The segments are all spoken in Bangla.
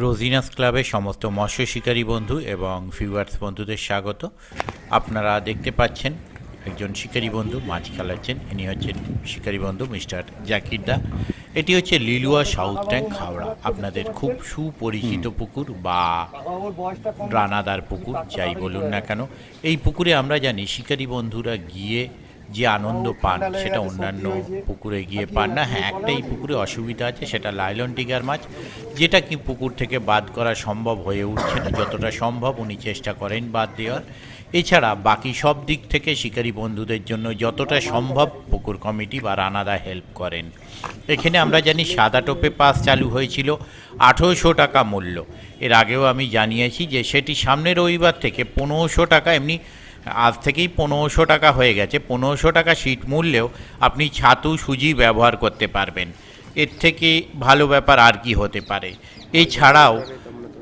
রোজিনাস ক্লাবের সমস্ত মৎস্য শিকারী বন্ধু এবং ফিউয়ার্স বন্ধুদের স্বাগত। আপনারা দেখতে পাচ্ছেন একজন শিকারী বন্ধু, মাছ খেলাচ্ছেন। ইনি হচ্ছেন শিকারী বন্ধু মিস্টার জাকির দা। এটি হচ্ছে লিলুয়া সাউথ ট্যাঙ্ক হাওড়া। আপনাদের খুব সুপরিচিত পুকুর বা রানাদার পুকুর, যাই বলুন না কেন। এই পুকুরে আমরা জানি শিকারী বন্ধুরা গিয়ে যে আনন্দ পান, সেটা অন্যান্য পুকুরে গিয়ে পান না। হ্যাঁ একটাই পুকুরে অসুবিধা আছে, সেটা লাইলন টিগার মাছ। যেটা কি পুকুর থেকে বাদ করা সম্ভব হয়ে উঠছে না, যতটা সম্ভব উনি চেষ্টা করেন বাদ দেওয়ার। এছাড়া বাকি সব দিক থেকে শিকারী বন্ধুদের জন্য যতটা সম্ভব পুকুর কমিটি বা রানাদা হেল্প করেন। এখানে আমরা জানি সাদা টোপে পাস চালু হয়েছিল, আঠেরোশো টাকা মূল্য। এর আগেও আমি জানিয়েছি যে সেটি সামনের রবিবার থেকে পনেরোশো টাকা এমনি আজ থেকেই পনেরোশো টাকা হয়ে গেছে। পনেরোশো টাকা সিট মূল্যেও আপনি ছাতু, সুজি ব্যবহার করতে পারবেন। এর থেকে ভালো ব্যাপার আর কি হতে পারে। এছাড়াও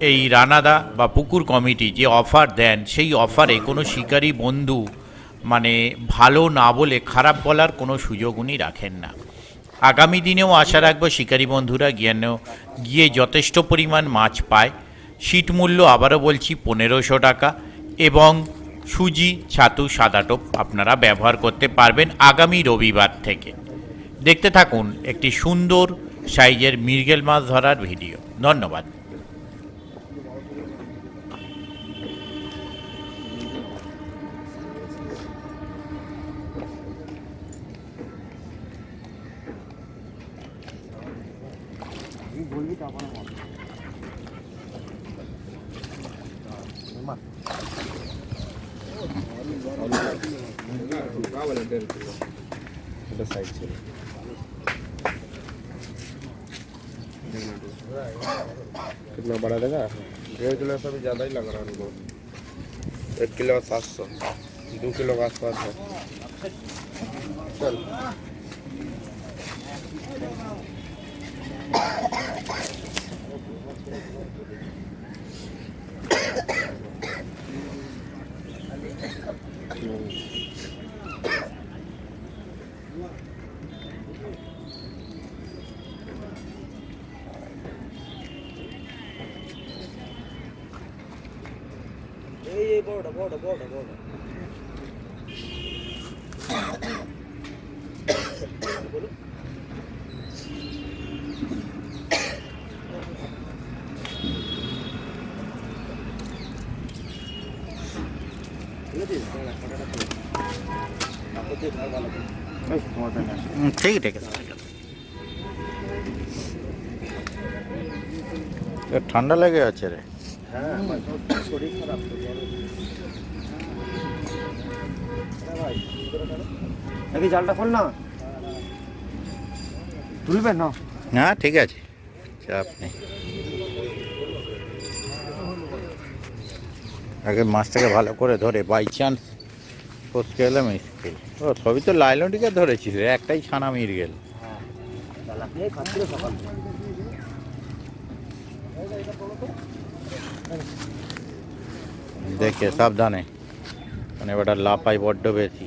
এই রানাদা বা পুকুর কমিটি যে অফার দেন, সেই অফারে কোনো শিকারী বন্ধু মানে ভালো না বলে খারাপ বলার কোনো সুযোগ উনি রাখেন না। আগামী দিনেও আশা রাখব শিকারী বন্ধুরা গিয়েন গিয়ে যথেষ্ট পরিমাণ মাছ পায়। সিট মূল্য আবারও বলছি পনেরোশো টাকা এবং সুজি, ছাতু, সাদা টোপ আপনারা ব্যবহার করতে পারবেন আগামী রবিবার থেকে। দেখতে থাকুন একটি সুন্দর সাইজের মৃগেল মাছ ধরার ভিডিও। ধন্যবাদ। कितना बड़ा देगा डेढ़ किलो से भी ज़्यादा ही लग रहा है हमको। एक किलो सात सौ, दो किलो के आसपास है। चल। এই এই বড়টা বড়টা বড়টা ঠিক। ঠিক ঠান্ডা লেগে আছে রে হ্যাঁ শরীর খারাপ। হ্যাঁ। নাকি জালটা খোল না তুলবেন না না ঠিক আছে চাপ নেই আগে মাছটাকে ভালো করে ধরে বাই চান্স ফসকে এলাম স্কুল। ও, সবই তো লাইলনটিকে ধরেছিস রে একটাই ছানা মির গেল। দেখে, সাবধানে। মানে ওটা লাপাই বড্ড বেশি।